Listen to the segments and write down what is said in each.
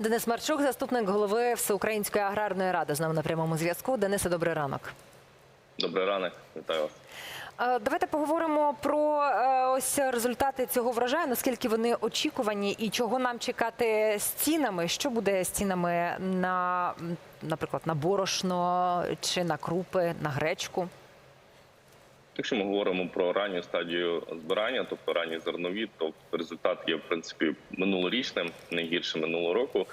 Денис Марчук, заступник голови Всеукраїнської аграрної ради, з нами на прямому зв'язку. Денисе, добрий ранок. Добрий ранок, вітаю вас. Е, Давайте поговоримо про е, ось результати цього врожаю. Наскільки вони очікувані, і чого нам чекати з цінами? Що буде з цінами на, наприклад, на борошно чи на крупи, на гречку? Якщо ми говоримо про ранню стадію збирання, тобто ранні зернові, то результат є в принципі минулорічним, не гірше минулого року.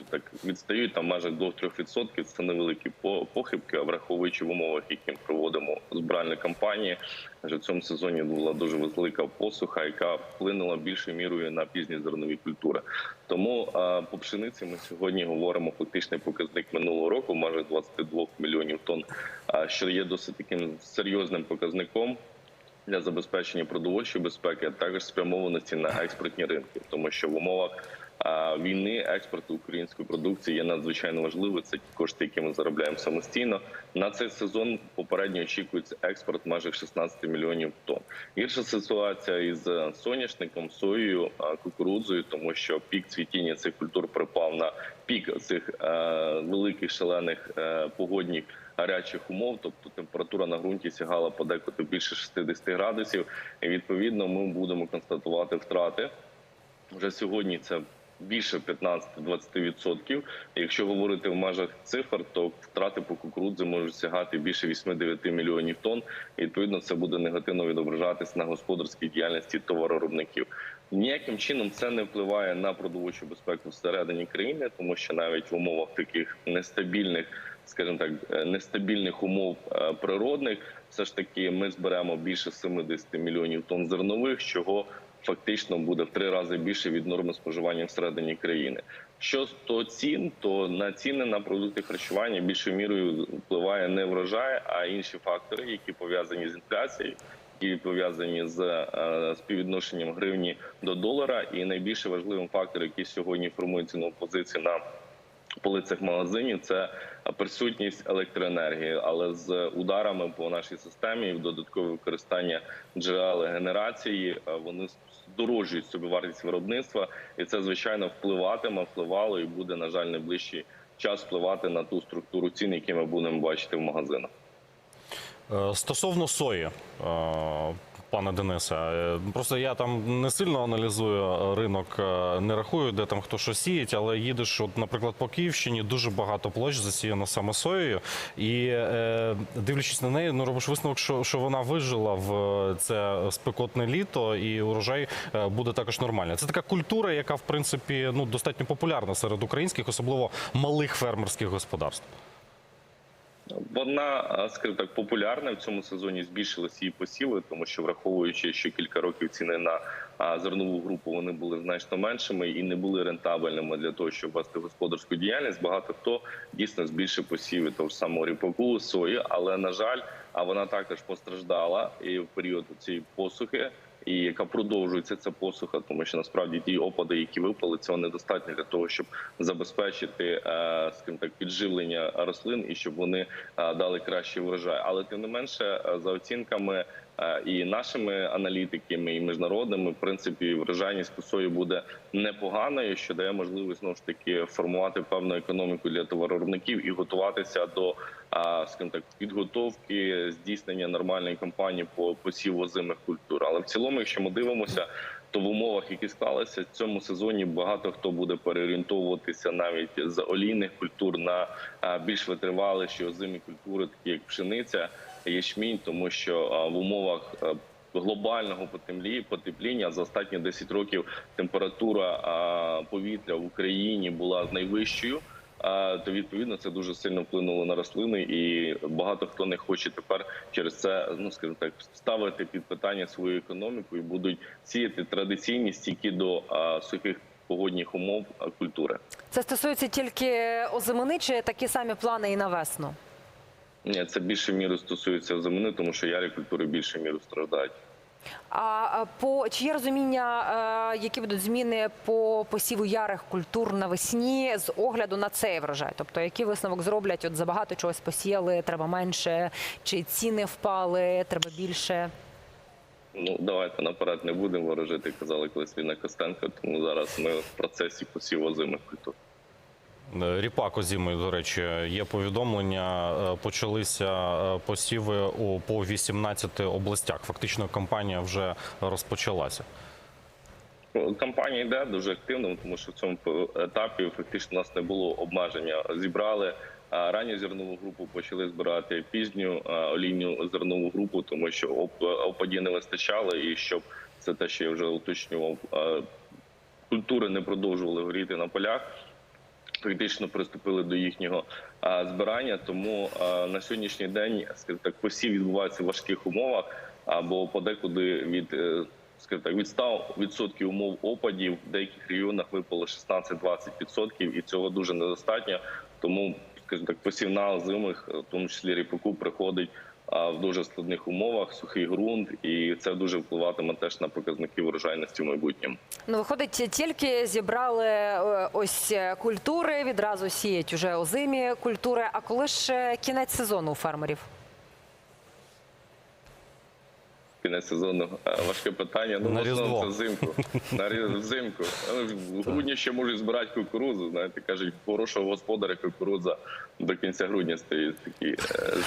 Так, відстають там майже 2-3%. Це невеликі похибки, а враховуючи в умовах, які ми проводимо збиральні кампанії, вже в цьому сезоні була дуже велика посуха, яка вплинула більшою мірою на пізні зернові культури. Тому по пшениці ми сьогодні говоримо фактичний показник минулого року, майже 22 мільйонів тонн, що є досить таким серйозним показником. Для забезпечення продовольчої безпеки, а також спрямованості на експортні ринки, тому що в умовах війни експорт української продукції є надзвичайно важливий. Це ті кошти, які ми заробляємо самостійно. На цей сезон попередньо очікується експорт майже 16 мільйонів тонн. Гірша ситуація із соняшником, соєю, кукурудзою, тому що пік цвітіння цих культур припав на пік цих е, великих шалених е, погодних гарячих умов, тобто температура на ґрунті сягала подекуди більше 60 градусів. І відповідно ми будемо констатувати втрати. Вже сьогодні це більше 15-20%. Якщо говорити в межах цифр, то втрати по кукурудзі можуть сягати більше 8-9 мільйонів тонн. І відповідно це буде негативно відображатись на господарській діяльності товароробників. Ніяким чином це не впливає на продовольчу безпеку всередині країни, тому що навіть в умовах таких нестабільних, скажімо так, е, нестабільних умов е, природних, все ж таки ми зберемо більше 70 мільйонів тонн зернових, чого фактично буде в три рази більше від норми споживання всередині країни. Що до цін, то на ціни на продукти харчування більшою мірою впливає не врожай, а інші фактори, які пов'язані з інфляцією, які пов'язані з е, співвідношенням гривні до долара. І найбільше важливим фактором, який сьогодні формує цінову позицію на полицях магазинів, це присутність електроенергії, але з ударами по нашій системі і в додаткове використання джерел генерації вони здорожують собі вартість виробництва, і це звичайно впливатиме, впливало і буде на жаль найближчий час впливати на ту структуру цін, які ми будемо бачити в магазинах. Е, Стосовно сої, е, пане Денисе, е, просто я там не сильно аналізую ринок, не рахую, де там хто що сіять, але їдеш, от, наприклад, по Київщині дуже багато площ засіяно саме соєю. І дивлячись на неї, ну робиш висновок, що, що вона вижила в це спекотне літо, і урожай буде також нормальний. Це така культура, яка в принципі ну достатньо популярна серед українських, особливо малих фермерських господарств. Вона, скажімо так, популярна в цьому сезоні. Збільшилися її посіви, тому що враховуючи, що кілька років ціни на зернову групу вони були значно меншими і не були рентабельними для того, щоб вести господарську діяльність. Багато хто дійсно збільшив посіви того ж самого ріпаку, сої, але на жаль, а вона також постраждала і в період цієї посухи. І яка продовжується ця посуха, тому що насправді ті опади, які випали, цього недостатньо для того, щоб забезпечити е, скажімо так підживлення рослин і щоб вони е, дали кращий врожай. Але тим не менше, е, за оцінками і нашими аналітиками, і міжнародними, в принципі, врожайність по сої буде непоганою, що дає можливість знову ж таки формувати певну економіку для товароробників і готуватися до а, скажімо так, підготовки здійснення нормальної кампанії по посіву озимих культур. Але в цілому, якщо ми дивимося, то в умовах, які склалися в цьому сезоні, багато хто буде переорієнтовуватися навіть з олійних культур на більш витриваліші озимі культури, такі як пшениця, ячмінь, тому що в умовах Глобального потемлі- потепління за останні 10 років температура повітря в Україні була найвищою. То відповідно це дуже сильно вплинуло на рослини, і багато хто не хоче тепер через це, ну скажімо так, ставити під питання свою економіку і будуть сіяти традиційні стійкі до сухих погодних умов культури. Це стосується тільки озимини, чи такі самі плани і на весну? Ні, це більше міру стосується зимини, тому що ярі культури більше міру страждають. А а, по чи є розуміння, е, які будуть зміни по посіву ярих культур навесні з огляду на цей врожай? Тобто, який висновок зроблять? От забагато чогось посіяли, треба менше, чи ціни впали, треба більше? Ну давайте наперед не будемо ворожити, казали колись Ліна Костенко. Тому зараз ми в процесі посіву озимих культур. Е, Ріпак озимий, до речі, є повідомлення. е, Почалися е, посіви по 18 областях. Фактично, кампанія вже розпочалася. Кампанія йде дуже активно, тому що в цьому етапі фактично у нас не було обмеження. Зібрали ранню зернову групу, почали збирати пізню олійну зернову групу, тому що оп- опадів не вистачало, і щоб це те, що я вже уточнював, культури не продовжували горіти на полях. Фактично приступили до їхнього збирання. Тому на сьогоднішній день так посів відбувається в важких умовах, або подекуди від е, скажімо так, від 100% умов опадів в деяких регіонах випало 16-20%, і цього дуже недостатньо. Тому скажімо так, посів на озимих, в тому числі ріпаку, приходить в дуже складних умовах, сухий ґрунт, і це дуже впливатиме теж на показники врожайності в майбутньому. Ну, виходить, тільки зібрали е, ось е, культури, відразу сіять уже озимі культури. А коли ж е, кінець сезону у фермерів? Кінець сезону е, важке питання. Ну, На основному це взимку. На взимку. В грудні ще можуть збирати кукурудзу. Знаєте, кажуть, хорошого господаря кукурудза до кінця грудня стоїть такий е,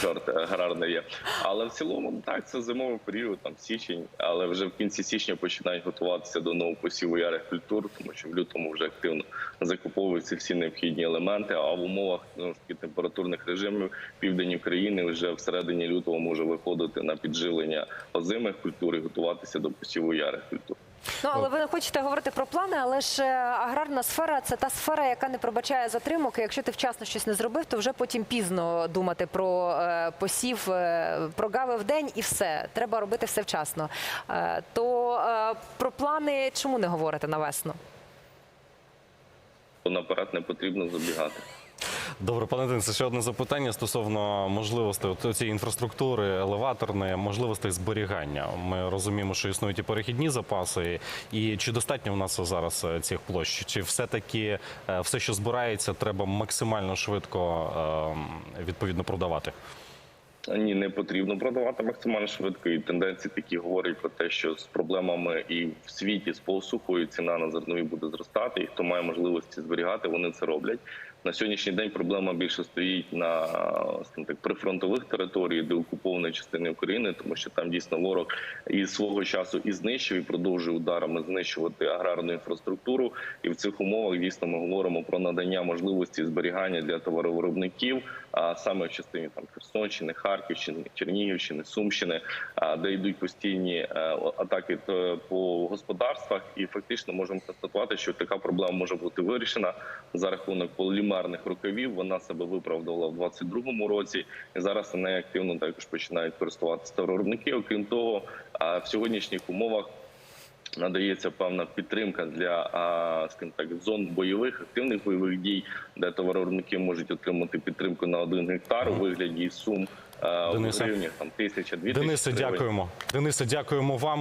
жарт аграрний є. Але в цілому, ну, так, це зимовий період, там січень, але вже в кінці січня починають готуватися до нового посіву ярих культур, тому що в лютому вже активно закуповуються всі необхідні елементи. А в умовах ну, температурних режимів південь України вже в середині лютого може виходити на підживлення озимих культур і готуватися до посіву ярих культур. Ну але ви не хочете говорити про плани, але ж е, аграрна сфера це та сфера, яка не пробачає затримок. І якщо ти вчасно щось не зробив, то вже потім пізно думати про е, посів, е, прогавив день і все. Треба робити все вчасно. То про плани чому не говорите на весну? То наперед не потрібно забігати. Добре, пане Денисе, ще одне запитання стосовно можливостей цієї інфраструктури, елеваторної, можливостей зберігання. Ми розуміємо, що існують і перехідні запаси, і чи достатньо в нас зараз е, цих площ? Чи все-таки е, все, що збирається, треба максимально швидко е, відповідно продавати? Ні, не потрібно продавати максимально швидко. І тенденції такі говорять про те, що з проблемами і в світі з посухою ціна на зернові буде зростати. І хто має можливості зберігати, вони це роблять. На сьогоднішній день проблема більше стоїть на так, прифронтових територіях, де окупованої частини України, тому що там дійсно ворог і свого часу і знищив, і продовжує ударами знищувати аграрну інфраструктуру. І в цих умовах дійсно ми говоримо про надання можливості зберігання для товаровиробників, а саме в частині там Херсонщини, Харківщини, Чернігівщини, Сумщини, де йдуть постійні е, атаки е, по господарствах, і фактично можемо констатувати, що така проблема може бути вирішена за рахунок полімерних рукавів. Вона себе виправдала в 2022 році, і зараз неї активно також починають користуватися товаровиробники. Окрім того, в сьогоднішніх умовах. Надається певна підтримка для скажімо так зон бойових активних бойових дій, де товаровиробники можуть отримати підтримку на один гектар у вигляді сум Дениса. в гривнях там тисяча дві тисячі Денисе, дякуємо. Денисе, дякуємо вам.